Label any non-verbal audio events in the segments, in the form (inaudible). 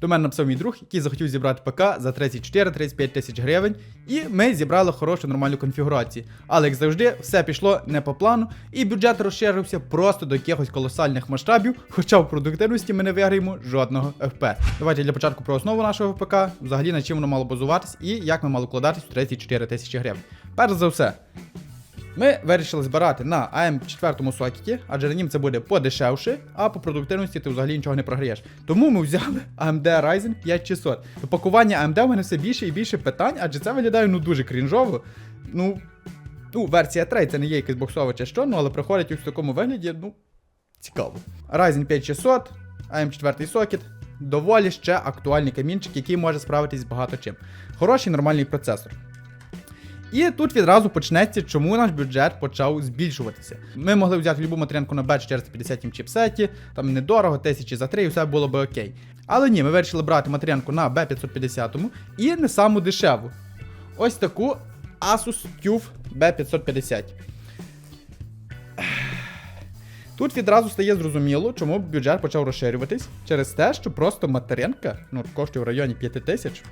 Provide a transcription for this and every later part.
До мене написав мій друг, який захотів зібрати ПК за 34-35 тисяч гривень, і ми зібрали хорошу нормальну конфігурацію. Але як завжди, все пішло не по плану, і бюджет розширився просто до якихось колосальних масштабів, хоча в продуктивності ми не виграємо жодного FPS. Давайте для початку про основу нашого ПК, взагалі на чим воно мало базуватись і як ми мали вкладатись в 34 тисячі гривень. Перш за все, ми вирішили збирати на АМ4 сокеті, адже на нім це буде подешевше, а по продуктивності ти взагалі нічого не програєш. Тому ми взяли AMD Ryzen 5600. До пакування AMD в мене все більше і більше питань, адже це виглядає ну дуже крінжово. Ну, ну, версія 3 це не є якась боксова чи що, ну але приходить в такому вигляді, ну, цікаво. Ryzen 5600, AM4 сокет. Доволі ще актуальний камінчик, який може справитись з багато чим. Хороший нормальний процесор. І тут відразу почнеться, чому наш бюджет почав збільшуватися. Ми могли взяти любу материнку на B450 чіпсеті, там недорого, тисячі за три, і все було би окей. Але ні, ми вирішили брати материнку на B550 і не саму дешеву. Ось таку Asus TUF B550. Тут відразу стає зрозуміло, чому бюджет почав розширюватись через те, що просто материнка ну, коштує в районі 5 тисяч.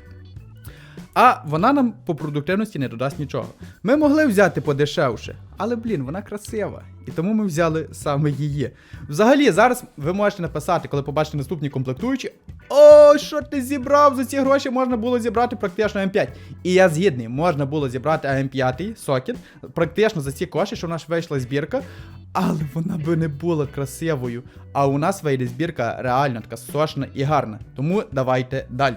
А вона нам по продуктивності не додасть нічого. Ми могли взяти подешевше, але блін, вона красива. І тому ми взяли саме її. Взагалі, зараз ви можете написати, коли побачите наступні комплектуючі. О, що ти зібрав? За ці гроші можна було зібрати практично М5. І я згідний, можна було зібрати АМ5 сокет, практично за ці кошти, що в нас вийшла збірка. Але вона би не була красивою. А у нас вийде збірка реально така сошна і гарна. Тому давайте далі.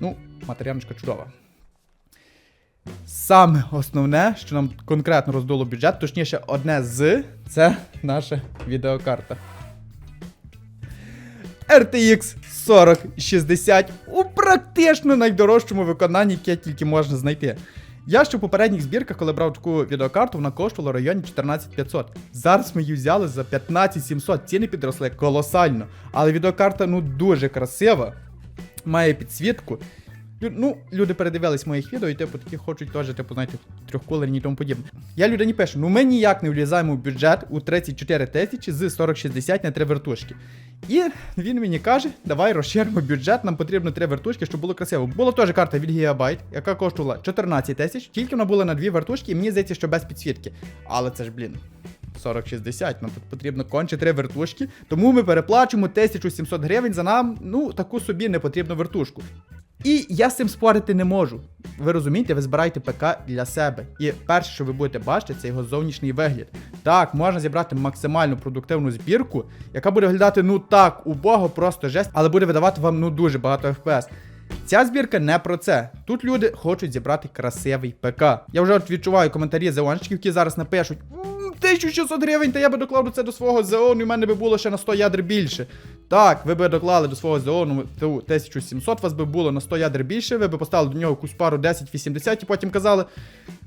Ну, матеріаночка чудова. Саме основне, що нам конкретно роздуло бюджет, точніше, одне з це наша відеокарта. RTX 4060 у практично найдорожчому виконанні, яке тільки можна знайти. Я ще в попередніх збірках, коли брав таку відеокарту, вона коштувала в районі 14500. Зараз ми її взяли за 15700. Ціни підросли колосально. Але відеокарта ну дуже красива, має підсвітку. Ну, люди передивились моїх відео і типу такі хочуть теж, типу, знаєте, трьохкулерні і тому подібне. Я людині пишу, ну ми ніяк не влізаємо в бюджет у 34 тисячі з 4060 на три вертушки. І він мені каже, давай розширимо бюджет, нам потрібно три вертушки, щоб було красиво. Була теж карта від Gigabyte, яка коштувала 14 тисяч, тільки вона була на дві вертушки, і мені здається, що без підсвітки. Але це ж, блін. 40-60, нам тут потрібно конче три вертушки, тому ми переплачуємо 1700 гривень за нам, ну, таку собі непотрібну вертушку. І я з цим спорити не можу. Ви розумієте, ви збираєте ПК для себе. І перше, що ви будете бачити, це його зовнішній вигляд. Так, можна зібрати максимально продуктивну збірку, яка буде виглядати ну так, убого, просто жесть, але буде видавати вам ну дуже багато FPS. Ця збірка не про це. Тут люди хочуть зібрати красивий ПК. Я вже відчуваю коментарі зеонщиків, які зараз напишуть. 1600 гривень, та я би доклав це до свого зеону, і в мене би було ще на 100 ядер більше. Так, ви би доклали до свого зеону ту 1700, вас би було на 100 ядер більше, ви би поставили до нього якусь пару 1080 і потім казали: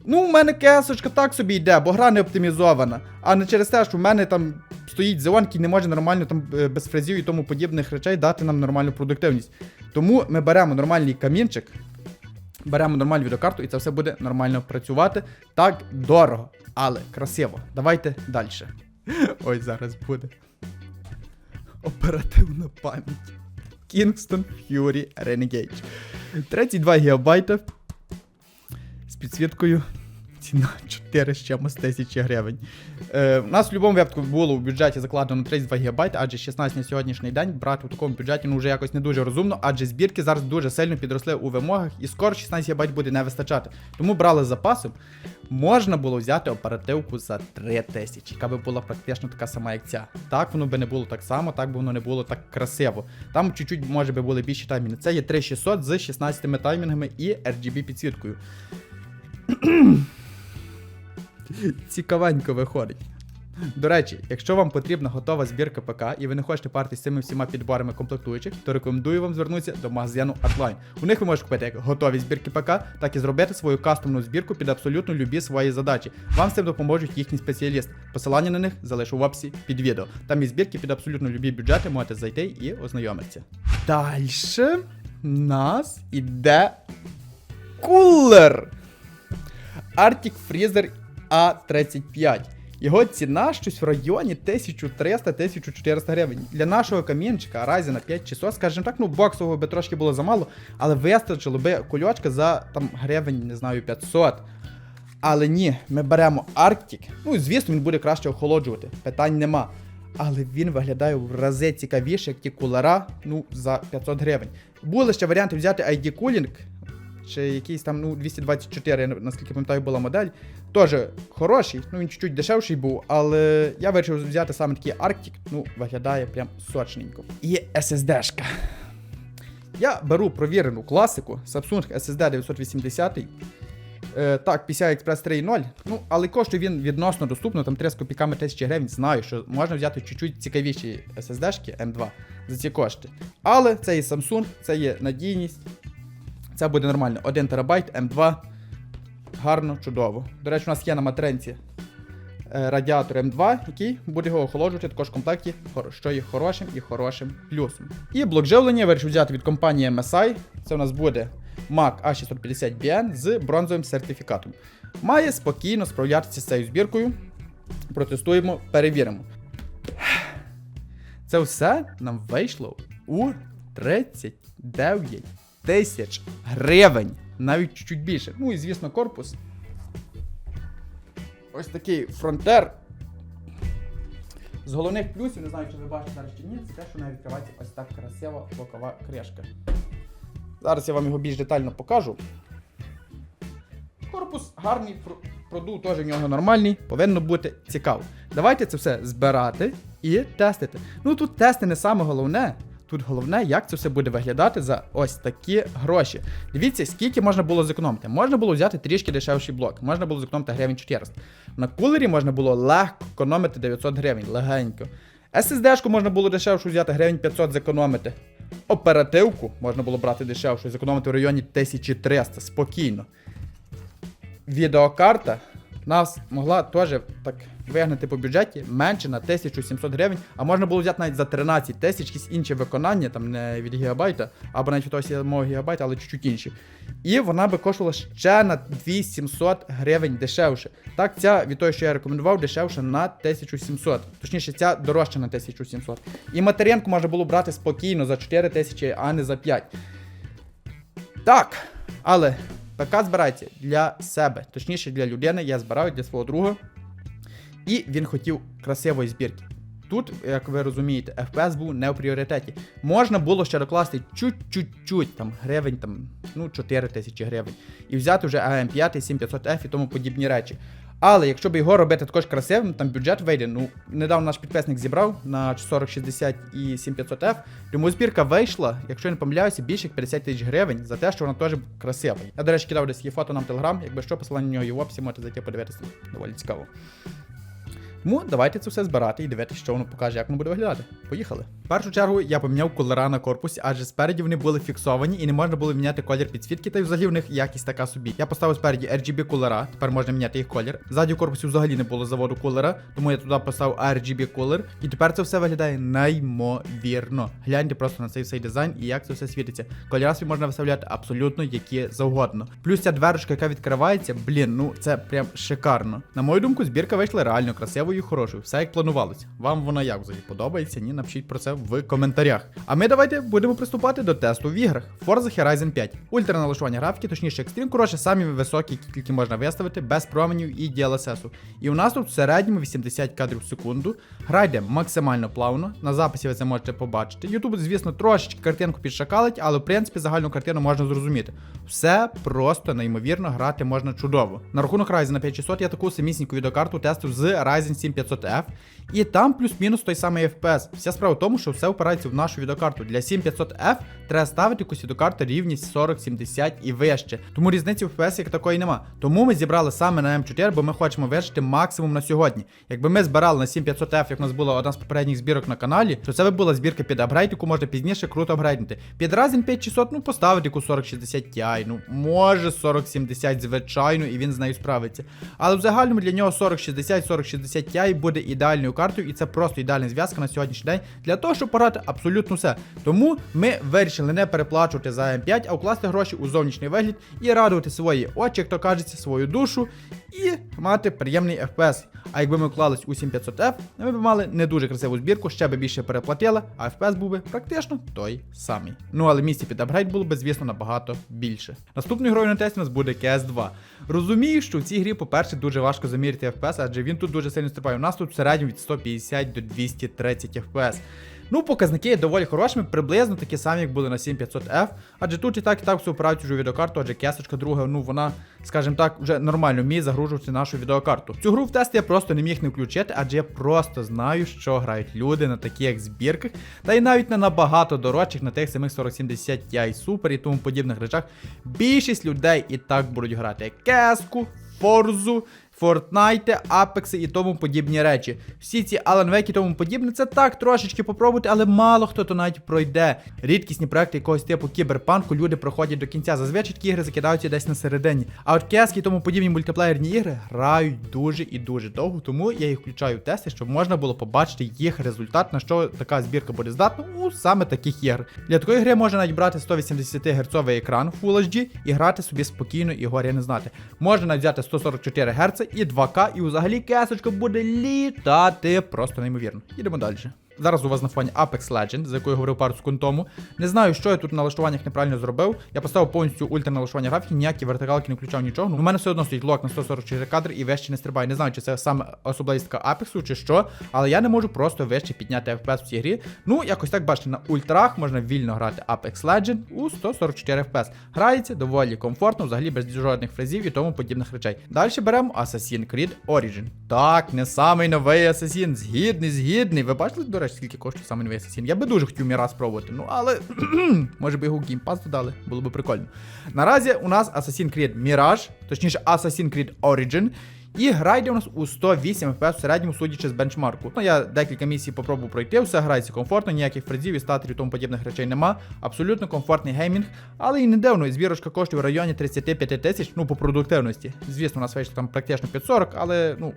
ну, у мене кесочка так собі йде, бо гра не оптимізована. А не через те, що в мене там стоїть зеон, який не може нормально там е, без фрезів і тому подібних речей дати нам нормальну продуктивність. Тому ми беремо нормальний камінчик, беремо нормальну відеокарту, і це все буде нормально працювати. Так дорого, але красиво. Давайте далі. (laughs) Ой, зараз буде. Оперативна пам'ять. Kingston Fury Renegade. 32 ГБ з підсвіткою. Ціна (laughs) 4 з чимось тисячі гривень. Е, у нас в будь-якому випадку було в бюджеті закладено 32 ГБ, адже 16 на сьогоднішній день брати у такому бюджеті ну вже якось не дуже розумно, адже збірки зараз дуже сильно підросли у вимогах, і скоро 16 ГБ буде не вистачати. Тому брали з запасом. Можна було взяти оперативку за 3 тисячі, яка би була практично така сама, як ця. Так воно би не було так само, так би воно не було так красиво. Там чуть-чуть, може би, були більші таймінги. Це є 3600 з 16 таймінгами і RGB підсвіткою. Цікавенько виходить. До речі, якщо вам потрібна готова збірка ПК і ви не хочете паритися з цими всіма підборами комплектуючих, то рекомендую вам звернутися до магазину Artline. У них ви можете купити як готові збірки ПК, так і зробити свою кастомну збірку під абсолютно любі свої задачі. Вам з цим допоможуть їхні спеціалісти. Посилання на них залишу в описі під відео. Там є збірки під абсолютно любі бюджети, можете зайти і ознайомитися. Дальше нас іде кулер. Arctic Freezer A35. Його ціна щось в районі 1300-1400 гривень. Для нашого камінчика Ryzen 5600, скажімо так, ну боксового би трошки було замало, але вистачило би кульочка за там гривень, не знаю, 500. Але ні, ми беремо Arctic. Ну, звісно, він буде краще охолоджувати, питань нема. Але він виглядає в рази цікавіше, як ті кулера, ну, за 500 гривень. Були ще варіанти взяти ID Cooling, чи якийсь там, ну, 224, наскільки пам'ятаю, була модель. Теж хороший, ну він чуть-чуть дешевший був, але я вирішив взяти саме такий Arctic, ну, виглядає прям сочненько. І SSD-шка. Я беру провірену класику Samsung SSD 980. Е, так, PCI Express 3.0. Ну, але коштує він відносно доступно, там 3 з копійками тисячі гривень. Знаю, що можна взяти чуть-чуть цікавіші SSD-шки M2 за ці кошти. Але це є Samsung, це є надійність. Це буде нормально. 1 ТБ, M2. Гарно, чудово. До речі, у нас є на матренці е, радіатор М2, який буде його охолоджувати також в комплекті, що є хорошим і хорошим плюсом. І блок живлення я вирішив взяти від компанії MSI. Це у нас буде Mac A650BN з бронзовим сертифікатом. Має спокійно справлятися з цією збіркою. Протестуємо, перевіримо. Це все нам вийшло у 39 тисяч гривень. Навіть чуть більше. Ну і звісно, корпус. Ось такий фронтер. З головних плюсів, не знаю, чи ви бачите зараз чи ні, це те, що вона відкривається ось так красиво бокова кришка. Зараз я вам його більш детально покажу. Корпус гарний, пр- продув теж в нього нормальний, повинно бути цікаво. Давайте це все збирати і тестити. Ну тут тести не саме головне. Тут головне, як це все буде виглядати за ось такі гроші. Дивіться, скільки можна було зекономити. Можна було взяти трішки дешевший блок, можна було зекономити гривень 400. На кулері можна було легко економити 900 гривень, легенько. SSD-шку можна було дешевшу взяти, гривень 500 зекономити. Оперативку можна було брати дешевшу, зекономити в районі 1300 спокійно. Відеокарта нас могла теж так вигнати по бюджеті менше на 1700 гривень, а можна було взяти навіть за 13 тисяч якісь інші виконання, там не від гігабайта, або навіть від того гігабайта, але чуть-чуть інші. І вона би коштувала ще на 2700 гривень дешевше. Так, ця від того, що я рекомендував, дешевше на 1700. Точніше, ця дорожча на 1700. І материнку можна було брати спокійно за 4000, а не за 5. Так, але ПК збирається для себе, точніше для людини, я збираю для свого друга. І він хотів красивої збірки. Тут, як ви розумієте, FPS був не в пріоритеті. Можна було ще докласти чуть-чуть, там гривень, там, ну, 4 тисячі гривень. І взяти вже AM5, 7500F і тому подібні речі. Але якщо б його робити також красивим, там бюджет вийде. Ну, недавно наш підписник зібрав на 4060 і 7500F. Йому збірка вийшла, якщо я не помиляюся, більше як 50 тисяч гривень за те, що вона теж красива. Я, до речі, кидав десь є фото нам в телеграм. Якби що, посилання на нього є в описі, можете зайти подивитися. Доволі цікаво. Тому давайте це все збирати і дивитися, що воно покаже, як воно буде виглядати. Поїхали. В першу чергу я поміняв кольора на корпусі, адже спереді вони були фіксовані і не можна було міняти колір підсвітки, та й взагалі в них якість така собі. Я поставив спереді RGB кулера, тепер можна міняти їх колір. Ззаді в корпусі взагалі не було заводу кулера, тому я туди поставив RGB кулер. І тепер це все виглядає неймовірно. Гляньте просто на цей всей дизайн і як це все світиться. Кольора собі можна виставляти абсолютно які завгодно. Плюс ця дверочка, яка відкривається, блін, ну це прям шикарно. На мою думку, збірка вийшла реально красивою і хорошою. Все як планувалося. Вам вона як взагалі подобається? Ні, напишіть про це в коментарях. А ми давайте будемо приступати до тесту в іграх. Forza Horizon 5. Ультра налаштування графіки, точніше екстрім, коротше, самі високі, які тільки можна виставити, без променів і DLSS. І у нас тут в середньому 80 кадрів в секунду. Гра йде максимально плавно. На записі ви це можете побачити. YouTube, звісно, трошечки картинку підшакалить, але в принципі загальну картину можна зрозуміти. Все просто неймовірно грати можна чудово. На рахунок Ryzen 5600 я таку самісіньку відеокарту тестив з Ryzen 7500F. І там плюс-мінус той самий FPS. Вся справа в тому, що все впирається в нашу відеокарту. Для 7500F треба ставити якусь відеокарту рівність 40-70 і вище. Тому різниці в FPS як такої нема. Тому ми зібрали саме на M4, бо ми хочемо вижити максимум на сьогодні. Якби ми збирали на 7500F, як у нас була одна з попередніх збірок на каналі, то це би була збірка під апгрейд, яку можна пізніше круто апгрейднути. Під Ryzen 5600, ну поставити яку 4060 Ti, ну може 4070, звичайно, і він з нею справиться. Але в загальному для нього 4060, 4060 Ti буде ідеальною картою, і це просто ідеальна зв'язка на сьогоднішній день для того, щоб пограти абсолютно все. Тому ми вирішили не переплачувати за М5, а вкласти гроші у зовнішній вигляд і радувати свої очі, як то кажеться, свою душу і мати приємний FPS. А якби ми вклались у 7500F, ми б мали не дуже красиву збірку, ще би більше переплатили, а FPS був би практично той самий. Ну але місці під апгрейд було б, звісно, набагато більше. Наступною грою на тесті у нас буде CS2. Розумію, що в цій грі, по-перше, дуже важко заміряти FPS, адже він тут дуже сильно стрибає. У нас тут в середньому від 150 до 230 FPS. Ну, показники є доволі хорошими, приблизно такі самі, як були на 7500F, адже тут і так і так все вправить вже відеокарту, адже кесочка друга, ну вона, скажімо так, вже нормально вміє загружувати нашу відеокарту. Цю гру в тест я просто не міг не включити, адже я просто знаю, що грають люди на таких збірках, та й навіть на набагато дорожчих, на тих самих 4070 Ti Super і тому подібних речах. Більшість людей і так будуть грати кеску, форзу. Fortnite, Apex і тому подібні речі. Всі ці Alan і тому подібне, це так трошечки попробувати, але мало хто то навіть пройде. Рідкісні проекти якогось типу кіберпанку люди проходять до кінця. Зазвичай такі ігри закидаються десь на середині. А от кески і тому подібні мультиплеєрні ігри грають дуже і дуже довго, тому я їх включаю в тести, щоб можна було побачити їх результат, на що така збірка буде здатна у саме таких ігр. Для такої гри можна навіть брати 180 Гц екран Full HD і грати собі спокійно і горя не знати. Можна навіть взяти 144 Гц і 2К, і взагалі кесочка буде літати просто неймовірно. Їдемо далі. Зараз у вас на фоні Apex Legends, за якою говорив пару секунд тому. Не знаю, що я тут на налаштуваннях неправильно зробив. Я поставив повністю ультра налаштування графіки, ніякі вертикалки не включав нічого. Ну, у мене все одно стоїть лок на 144 кадри і вище не стрибає. Не знаю, чи це саме особливістка Apex чи що, але я не можу просто вище підняти FPS в цій грі. Ну, якось так бачите, на ультрах можна вільно грати Apex Legend у 144 FPS. Грається доволі комфортно, взагалі без жодних фрезів і тому подібних речей. Далі беремо Assassin's Creed Origin. Так, не самий новий Assassin, згідний, згідний. Ви бачили, до речі, скільки коштує саме новий Assassin? Я би дуже хотів мій раз спробувати. Ну, але (clears throat) може би його в Pass додали, було б прикольно. Наразі у нас Assassin's Creed Mirage, точніше Assassin's Creed Origin. І гра йде у нас у 108 FPS в середньому, судячи з бенчмарку. Ну, я декілька місій попробую пройти, все грається комфортно, ніяких фрезів і статорів і тому подібних речей нема. Абсолютно комфортний геймінг, але і не дивно, збірочка коштує в районі 35 тисяч, ну по продуктивності. Звісно, у нас вийшло там практично 540, але ну.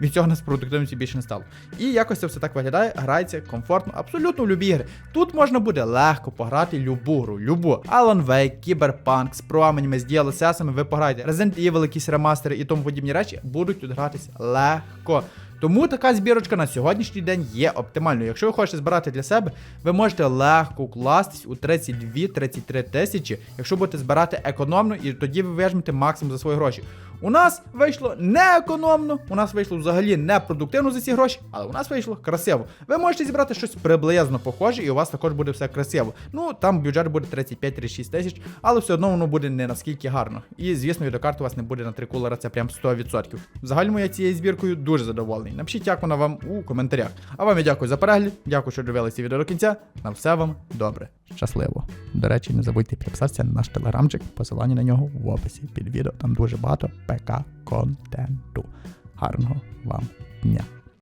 Від цього нас продуктивності більше не стало. І якось це все так виглядає, грається комфортно, абсолютно в любі ігри. Тут можна буде легко пограти любу гру, любу. Alan Wake, Cyberpunk, з променями, з DLSS, ви пограєте. Resident Evil, якісь ремастери і тому подібні речі будуть тут гратись легко. Тому така збірочка на сьогоднішній день є оптимальною. Якщо ви хочете збирати для себе, ви можете легко укластись у 32-33 тисячі, якщо будете збирати економно, і тоді ви вижмете максимум за свої гроші. У нас вийшло не економно, у нас вийшло взагалі не продуктивно за ці гроші, але у нас вийшло красиво. Ви можете зібрати щось приблизно похоже, і у вас також буде все красиво. Ну там бюджет буде 35-36 тисяч, але все одно воно буде не наскільки гарно. І звісно, відеокарта у вас не буде на три кулера, це прям 100%. В загальному я цією збіркою дуже задоволений. Напишіть, як вона вам у коментарях. А вам я дякую за перегляд, дякую, що дивилися відео до кінця. На все вам добре. Щасливо. До речі, не забудьте підписатися на наш телеграмчик, посилання на нього в описі під відео. Там дуже багато ПК контенту. Гарного